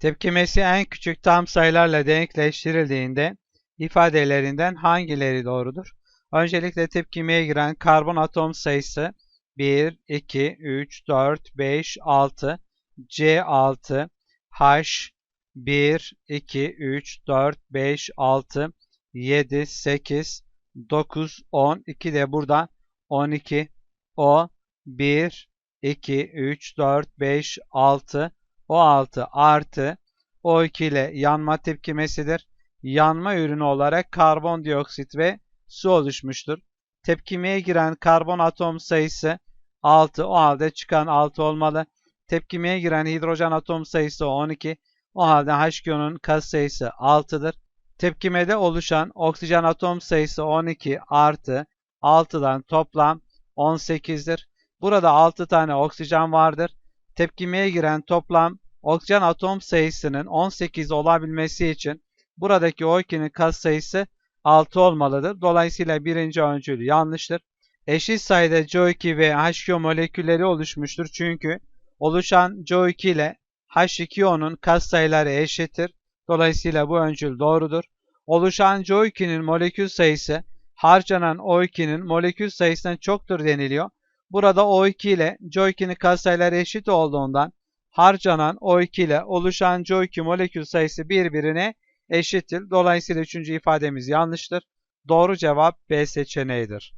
Tepkimesi en küçük tam sayılarla denkleştirildiğinde ifadelerinden hangileri doğrudur? Öncelikle tepkimeye giren karbon atom sayısı 1, 2, 3, 4, 5, 6, C6, H, 1, 2, 3, 4, 5, 6, 7, 8, 9, 10, 2 de burada 12, O, 1, 2, 3, 4, 5, 6, O6 artı O2 ile yanma tepkimesidir. Yanma ürünü olarak karbondioksit ve su oluşmuştur. Tepkimeye giren karbon atom sayısı 6. O halde çıkan 6 olmalı. Tepkimeye giren hidrojen atom sayısı 12. O halde H2O'nun kat sayısı 6'dır. Tepkimede oluşan oksijen atom sayısı 12 artı 6'dan toplam 18'dir. Burada 6 tane oksijen vardır. Tepkimeye giren toplam oksijen atom sayısının 18 olabilmesi için buradaki O2'nin kat sayısı 6 olmalıdır. Dolayısıyla birinci öncül yanlıştır. Eşit sayıda CO2 ve H2O molekülleri oluşmuştur. Çünkü oluşan CO2 ile H2O'nun kat sayıları eşittir. Dolayısıyla bu öncül doğrudur. Oluşan CO2'nin molekül sayısı harcanan O2'nin molekül sayısından çoktur deniliyor. Burada O2 ile CO2'nin katsayıları eşit olduğundan harcanan O2 ile oluşan CO2 molekül sayısı birbirine eşittir. Dolayısıyla üçüncü ifademiz yanlıştır. Doğru cevap B seçeneğidir.